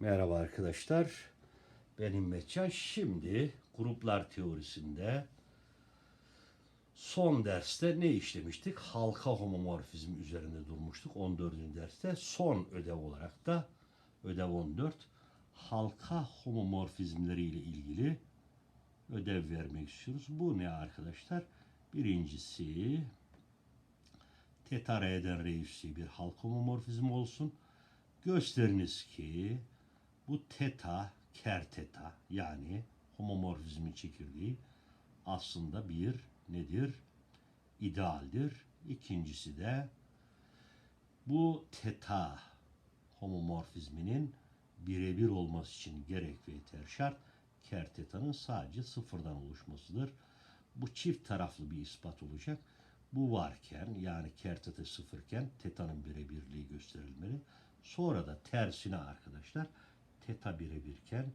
Merhaba arkadaşlar. Ben İmmetcan. Şimdi gruplar teorisinde son derste ne işlemiştik? Halka homomorfizmi üzerinde durmuştuk 14. derste. Son ödev olarak da ödev 14 halka homomorfizmleri ile ilgili ödev vermek istiyoruz. Bu ne arkadaşlar? Birincisi teta R'den R üssü bir halka homomorfizm olsun. Gösteriniz ki bu teta, ker teta yani homomorfizmin çekirdeği aslında bir nedir? İdealdir. İkincisi de bu teta homomorfizminin birebir olması için gerek ve yeter şart ker tetanın sadece sıfırdan oluşmasıdır. Bu çift taraflı bir ispat olacak. Bu varken yani ker teta sıfırken tetanın birebirliği gösterilmeli. Sonra da tersine arkadaşlar teta birebirken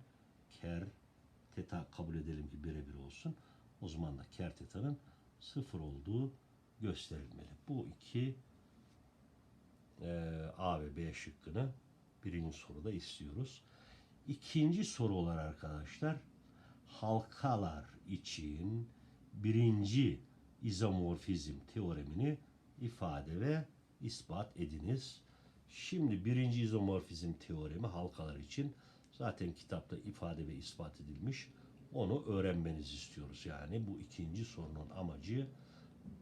ker teta kabul edelim ki birebir olsun. O zaman da ker tetanın sıfır olduğu gösterilmeli. Bu iki e, A ve B şıkkını birinci soruda istiyoruz. İkinci soru olarak arkadaşlar halkalar için birinci izomorfizm teoremini ifade ve ispat ediniz. Şimdi birinci izomorfizm teoremi halkalar için zaten kitapta ifade ve ispat edilmiş. Onu öğrenmenizi istiyoruz. Yani bu ikinci sorunun amacı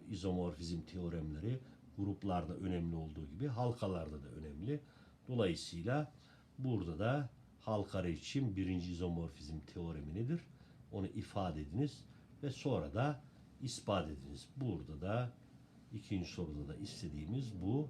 izomorfizm teoremleri gruplarda önemli olduğu gibi halkalarda da önemli. Dolayısıyla burada da halkalar için birinci izomorfizm teoremi nedir? Onu ifade ediniz ve sonra da ispat ediniz. Burada da ikinci soruda da istediğimiz bu.